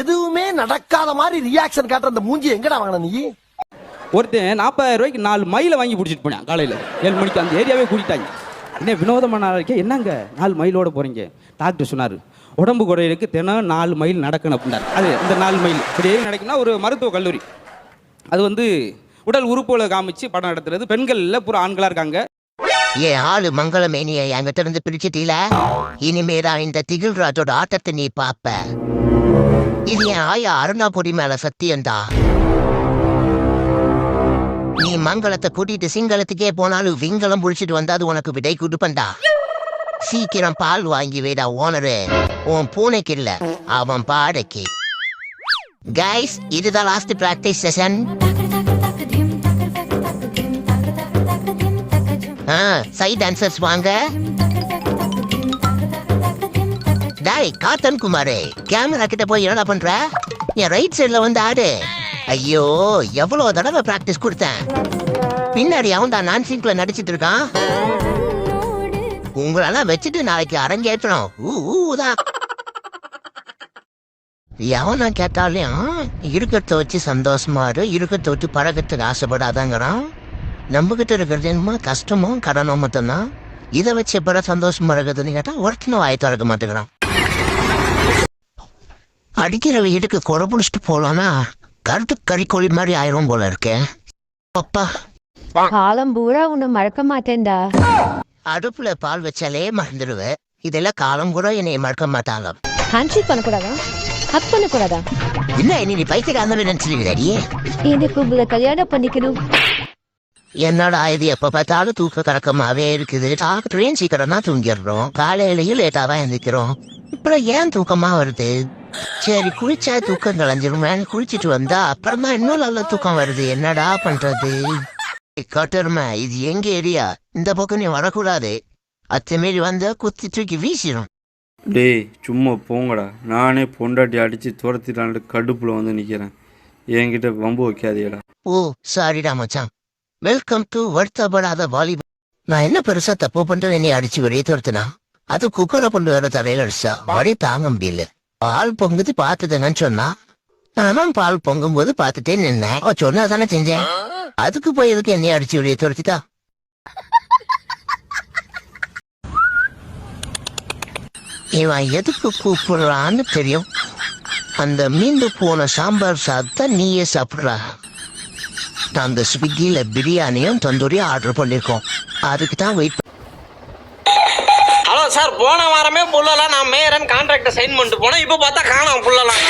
எதுவுமே நடக்காத மாதிரி ரியாக்ஷன் காட்டுற அந்த மூஞ்சி எங்கடா வாங்கின நீ? ஒருத்தன் நாற்பதாயிரம் ரூபாய்க்கு நாலு மயிலை வாங்கி பிடிச்சிட்டு போனேன் காலையில். ஏழு மணிக்கு அந்த ஏரியாவே கூட்டிட்டாங்க. என்ன வினோதமான இருக்கே என்னங்க நாலு மயிலோட போறீங்க? டாக்டர் சொன்னார் உடம்பு குறையிறதுக்கு தினம் நாலு மைல் நடக்கணும் அப்படின்னாரு. அது இந்த நாலு மைல் இப்படி நடக்குன்னா ஒரு மருத்துவ கல்லூரி. அது வந்து உடல் உறுப்புகளை காமிச்சு படம் நடத்துறது. பெண்கள் இல்லை பூரா ஆண்களாக இருக்காங்க. ஏ ஆளு மங்களமேனிய என்கிட்ட இருந்து பிரிச்சுட்டீல இனிமேதான் இந்த திகில்ராஜோட ஆட்டத்தை நீ பாப்ப இது என் ஆயா அருணாபுரி மேல சத்தியம்டா. நீ மங்களத்தை கூட்டிட்டு சிங்களத்துக்கே போனாலும் விங்களம் புடிச்சிட்டு வந்தா அது உனக்கு விடை கொடுப்பண்டா. சீக்கிரம் பால் வாங்கி வைடா ஓனரு. உன் பூனைக்கு இல்ல அவன் பாடைக்கு. கைஸ் இதுதான் லாஸ்ட் பிராக்டிஸ் செஷன் ஆ சைட் டான்சர்ஸ் வாங்க. டாய் காத்தன் குமாரே கேமரா கிட்ட போய் என்னடா பண்ற? என் ரைட் சைடுல வந்து ஆடு. ஐயோ எவ்வளவு தடவை பிராக்டிஸ் கொடுத்தேன். பின்னாடி அவன் தான் நான் சிங்க்ல நடிச்சிட்டு இருக்கான். உங்களெல்லாம் வச்சுட்டு நாளைக்கு அரங்கேற்றணும். ஊ ஊதான் எவனை கேட்டாலையும் இருக்கிறத வச்சு சந்தோஷமா இரு இருக்கிறத வச்சு பழகத்துக்கு ஆசைப்படாதாங்கிறான். நம்ம கிட்ட இருக்கிறது என்னமோ கஷ்டமும் கடனும் மட்டும்தான். இதை வச்சு எப்படா சந்தோஷமா இருக்கிறதுன்னு கேட்டா ஒருத்தனும் வாய் திறக்க மாட்டேங்கிறான். அடிக்கிற வீட்டுக்கு கொடை பிடிச்சிட்டு போலாம்னா கருத்து கறிக்கோழி மாதிரி ஆயிரும் போல இருக்கேன் அப்பா. காலம் பூரா உன்னை மறக்க மாட்டேன்டா. அடுப்புல பால் வச்சாலே மறந்துடுவேன் இதெல்லாம் காலம் கூட என்னை மறக்க மாட்டாங்க ஹேண்ட்ஷேக் பண்ணக்கூடாதா? ஹக் பண்ணக்கூடாதா? என்ன என்ன நீ பைத்தியக்காரன் நினைச்சிருக்கீங்க எனக்கு உங்களை கல்யாணம் பண்ணிக்கணும். என்னடா இது எப்ப பார்த்தாலும் தூக்க கறக்கமாவே இருக்குது. டாக்டரையும் சீக்கிரம் தான் தூங்கிடுறோம்? காலையிலயும் லேட்டா தான் எழுந்திக்கிறோம் அப்புறம் ஏன் தூக்கமா வருது? சரி குளிச்சா தூக்கம் கலைஞ்சிருமே குளிச்சிட்டு வந்தா அப்புறமா இன்னும் நல்ல தூக்கம் வருது. என்னடா பண்றது? கட்டருமா இது எங்க ஏரியா? இந்த பக்கம் நீ வரக்கூடாது. அத்தமாரி வந்தா குத்தி தூக்கி வீசிடும் டேய் சும்மா போங்கடா. நானே பொண்டாட்டி அடித்து துரத்திட்டான்ட்டு கடுப்பில் வந்து நிற்கிறேன் என்கிட்ட வம்பு வைக்காதீடா ஓ சாரிடா மச்சான். வெல்கம் டு வருத்தப்படாத வாலிப நான் என்ன பெருசா தப்பு பண்றேன் என்னை அடிச்சு வெளியே துரத்துனா? அது குக்கரை கொண்டு வர தலையில அடிச்சா. வழி தாங்க முடியல. பால் பொங்குது பாத்துட்டேன்னு சொன்னா நானும் பால் பொங்கும் போது பாத்துட்டே நின்னேன். சொன்னா தானே செஞ்சேன். அதுக்கு போய் எதுக்கு என்னைய அடிச்சு வெளியே துரத்திட்டா? இவன் எதுக்கு கூப்பிடுறான்னு தெரியும். அந்த மீண்டு போன சாம்பார் சாதத்தை நீயே சாப்பிடுறா. நான் அந்த ஸ்விக்கியில பிரியாணியும் தந்தூரியும் ஆர்டர் பண்ணிருக்கோம். அதுக்கு தான் வெயிட் ஹலோ சார் போன வாரமே புள்ளலாம் நான் மேயரன் கான்ட்ராக்டை சைன் பண்ணிட்டு போனேன் இப்போ பார்த்தா காணோம் புள்ளலாம்